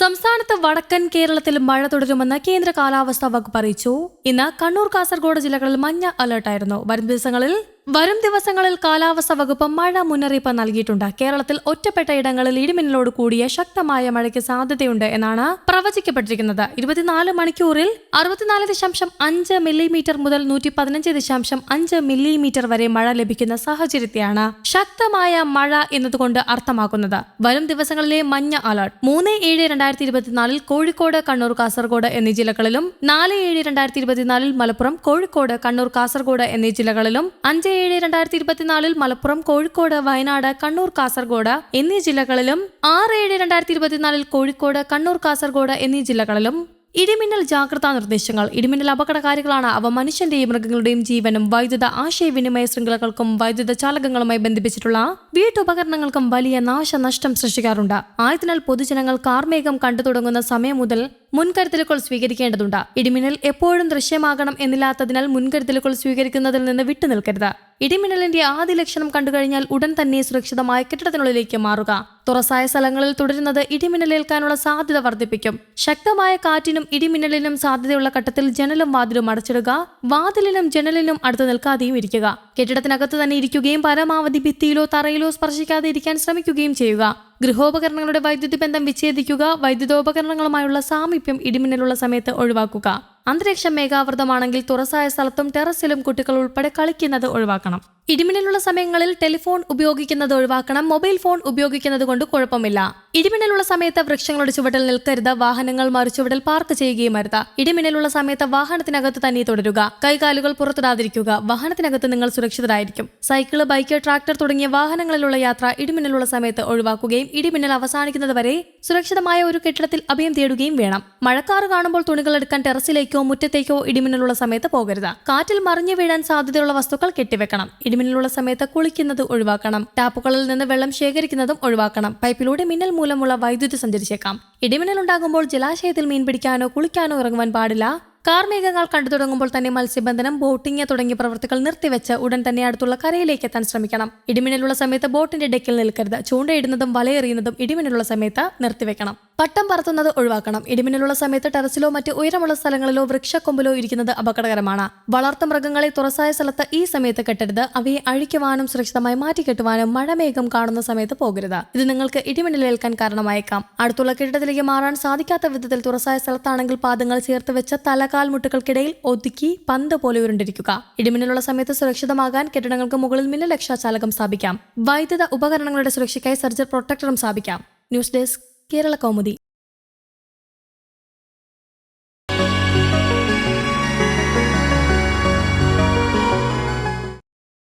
സംസ്ഥാനത്ത് വടക്കൻ കേരളത്തിൽ മഴ തുടരുമെന്ന് കേന്ദ്ര കാലാവസ്ഥാ വകുപ്പ് അറിയിച്ചു. ഇന്ന് കണ്ണൂർ കാസർഗോഡ് ജില്ലകളിൽ മഞ്ഞ അലർട്ടായിരുന്നു. വരും ദിവസങ്ങളിൽ വരും ദിവസങ്ങളിൽ കാലാവസ്ഥ വകുപ്പ് മഴ മുന്നറിയിപ്പ് നൽകിയിട്ടുണ്ട്. കേരളത്തിൽ ഒറ്റപ്പെട്ട ഇടങ്ങളിൽ ഇടിമിന്നലോട് കൂടിയ ശക്തമായ മഴയ്ക്ക് സാധ്യതയുണ്ട് എന്നാണ് പ്രവചിക്കപ്പെട്ടിരിക്കുന്നത്. ഇരുപത്തിനാല് മണിക്കൂറിൽ അറുപത്തിനാല് ദശാംശം അഞ്ച് മില്ലിമീറ്റർ മുതൽ നൂറ്റി പതിനഞ്ച് ദശാംശം അഞ്ച് മില്ലിമീറ്റർ വരെ മഴ ലഭിക്കുന്ന സാഹചര്യത്തെയാണ് ശക്തമായ മഴ എന്നതുകൊണ്ട് അർത്ഥമാക്കുന്നത്. വരും ദിവസങ്ങളിലെ മഞ്ഞ അലർട്ട്. മൂന്ന് ഏഴ് രണ്ടായിരത്തി ഇരുപത്തിനാലിൽ കോഴിക്കോട് കണ്ണൂർ കാസർഗോഡ് എന്നീ ജില്ലകളിലും നാല് ഏഴ് രണ്ടായിരത്തി ഇരുപത്തിനാലിൽ മലപ്പുറം കോഴിക്കോട് കണ്ണൂർ കാസർഗോഡ് എന്നീ ജില്ലകളിലും അഞ്ച് ഏഴ് രണ്ടായിരത്തി ഇരുപത്തിനാലിൽ മലപ്പുറം കോഴിക്കോട് വയനാട് കണ്ണൂർ കാസർഗോഡ് എന്നീ ജില്ലകളിലും ആറ് ഏഴ് രണ്ടായിരത്തി ഇരുപത്തിനാലിൽ കോഴിക്കോട് കണ്ണൂർ കാസർഗോഡ് എന്നീ ജില്ലകളിലും ഇടിമിന്നൽ ജാഗ്രതാ നിർദ്ദേശങ്ങൾ ഇടിമിന്നൽ അപകടകാരികളാണ് അവ മനുഷ്യന്റെയും മൃഗങ്ങളുടെയും ജീവനും വൈദ്യുത ആശയവിനിമയ ശൃംഖലകൾക്കും വൈദ്യുത ചാലകങ്ങളുമായി ബന്ധിപ്പിച്ചിട്ടുള്ള വീട്ടുപകരണങ്ങൾക്കും വലിയ നാശനഷ്ടം സൃഷ്ടിക്കാറുണ്ട്. ആയതിനാൽ പൊതുജനങ്ങൾ കാർമേഘം കണ്ടു തുടങ്ങുന്ന സമയം മുതൽ മുൻകരുതലുകൾ സ്വീകരിക്കേണ്ടതുണ്ട്. ഇടിമിന്നൽ എപ്പോഴും ദൃശ്യമാകണം എന്നില്ലാത്തതിനാൽ മുൻകരുതലുകൾ സ്വീകരിക്കുന്നതിൽ നിന്ന് വിട്ടുനിൽക്കരുത് ഇടിമിന്നലിന്റെ ആദ്യ ലക്ഷണം കണ്ടുകഴിഞ്ഞാൽ ഉടൻ തന്നെ സുരക്ഷിതമായ കെട്ടിടത്തിനുള്ളിലേക്ക് മാറുക. തുറസായ സ്ഥലങ്ങളിൽ തുടരുന്നത് ഇടിമിന്നലേൽക്കാനുള്ള സാധ്യത വർദ്ധിപ്പിക്കും. ശക്തമായ കാറ്റിനും ഇടിമിന്നലിനും സാധ്യതയുള്ള ഘട്ടത്തിൽ ജനലും വാതിലും അടച്ചിടുക വാതിലിനും ജനലിനും അടുത്ത് നിൽക്കാതെയും ഇരിക്കുക. കെട്ടിടത്തിനകത്ത് തന്നെ ഇരിക്കുകയും പരമാവധി ഭിത്തിയിലോ തറയിലോ സ്പർശിക്കാതെ ഇരിക്കാൻ ശ്രമിക്കുകയും ചെയ്യുക. ഗൃഹോപകരണങ്ങളുടെ വൈദ്യുതി ബന്ധം വിച്ഛേദിക്കുക വൈദ്യുതോപകരണങ്ങളുമായുള്ള സാമീപ്യം ഇടിമിന്നലുള്ള സമയത്ത് ഒഴിവാക്കുക. അന്തരീക്ഷം മേഘാവൃതമാണെങ്കിൽ തുറസായ സ്ഥലത്തും ടെറസിലും കുട്ടികൾ ഉൾപ്പെടെ കളിക്കുന്നത് ഒഴിവാക്കണം. ഇടിമിന്നലുള്ള സമയങ്ങളിൽ ടെലിഫോൺ ഉപയോഗിക്കുന്നത് ഒഴിവാക്കണം മൊബൈൽ ഫോൺ ഉപയോഗിക്കുന്നത് കൊണ്ട് കുഴപ്പമില്ല. ഇടിമിന്നലുള്ള സമയത്ത് വൃക്ഷങ്ങളുടെ ചുവട്ടിൽ നിൽക്കരുത് വാഹനങ്ങൾ മറിച്ചുവിടൽ പാർക്ക് ചെയ്യുകയും അരുത് ഇടിമിന്നലുള്ള സമയത്ത് വാഹനത്തിനകത്ത് തന്നെ തുടരുക. കൈകാലുകൾ പുറത്തിടാതിരിക്കുക. വാഹനത്തിനകത്ത് നിങ്ങൾ സുരക്ഷിതരായിരിക്കും. സൈക്കിൾ ബൈക്ക് ട്രാക്ടർ തുടങ്ങിയ വാഹനങ്ങളിലുള്ള യാത്ര ഇടിമിന്നലുള്ള സമയത്ത് ഒഴിവാക്കുകയും ഇടിമിന്നൽ അവസാനിക്കുന്നത് വരെ സുരക്ഷിതമായ ഒരു കെട്ടിടത്തിൽ അഭയം തേടുകയും വേണം. മഴക്കാറ് കാണുമ്പോൾ തുണികൾ എടുക്കാൻ ടെറസിലേക്കോ മുറ്റത്തേക്കോ ഇടിമിന്നലുള്ള സമയത്ത് പോകരുത്. കാറ്റിൽ മറിഞ്ഞു വീഴാൻ സാധ്യതയുള്ള വസ്തുക്കൾ കെട്ടിവെക്കണം. ഇടിമിന്നലുള്ള സമയത്ത് കുളിക്കുന്നത് ഒഴിവാക്കണം. ടാപ്പുകളിൽ നിന്ന് വെള്ളം ശേഖരിക്കുന്നതും ഒഴിവാക്കണം. പൈപ്പിലൂടെ മിന്നൽ മൂലമുള്ള വൈദ്യുതി സഞ്ചരിച്ചേക്കാം. ഇടിമിന്നൽ ഉണ്ടാകുമ്പോൾ ജലാശയത്തിൽ മീൻ പിടിക്കാനോ കുളിക്കാനോ ഇറങ്ങുവാൻ പാടില്ല. കാർമേഘങ്ങൾ കണ്ടു തുടങ്ങുമ്പോൾ തന്നെ മത്സ്യബന്ധനം ബോട്ടിംഗ് തുടങ്ങിയ പ്രവൃത്തികൾ നിർത്തിവെച്ച് ഉടൻ തന്നെ അടുത്തുള്ള കരയിലേക്ക് എത്താൻ ശ്രമിക്കണം. ഇടിമിന്നലുള്ള സമയത്ത് ബോട്ടിന്റെ ഡെക്കിൽ നിൽക്കരുത്. ചൂണ്ടയിടുന്നതും വലയെറിയുന്നതും ഇടിമിന്നലുള്ള സമയത്ത് നിർത്തിവെക്കണം. പട്ടം പറത്തുന്നത് ഒഴിവാക്കണം. ഇടിമിന്നലുള്ള സമയത്ത് ടെറസിലോ മറ്റ് ഉയരമുള്ള സ്ഥലങ്ങളിലോ വൃക്ഷക്കൊമ്പിലോ ഇരിക്കുന്നത് അപകടകരമാണ്. വളർത്തു മൃഗങ്ങളെ തുറസായ സ്ഥലത്ത് ഈ സമയത്ത് കെട്ടരുത്. അവയെ അഴിക്കുവാനും സുരക്ഷിതമായി മാറ്റിക്കെട്ടുവാനും മഴമേഘം കാണുന്ന സമയത്ത് പോകരുത്. ഇത് നിങ്ങൾക്ക് ഇടിമിന്നലേൽക്കാൻ കാരണമായേക്കാം. അടുത്തുള്ള കെട്ടിടത്തിലേക്ക് മാറാൻ സാധിക്കാത്ത വിധത്തിൽ തുറസായ സ്ഥലത്താണെങ്കിൽ പാദങ്ങൾ ചേർത്ത് വെച്ച തലകാൽ മുട്ടുകൾക്കിടയിൽ ഒതുക്കി പന്ത് പോലെ ഉരുണ്ടിരിക്കുക. ഇടിമിന്നലുള്ള സമയത്ത് സുരക്ഷിതമാകാൻ കെട്ടിടങ്ങൾക്ക് മുകളിൽ മിന്നലക്ഷാചാലകം സ്ഥാപിക്കാം. വൈദ്യുത ഉപകരണങ്ങളുടെ സുരക്ഷയ്ക്കായി സർജർ പ്രൊട്ടക്ടറും സ്ഥാപിക്കാം. News desk Kerala Kaumudi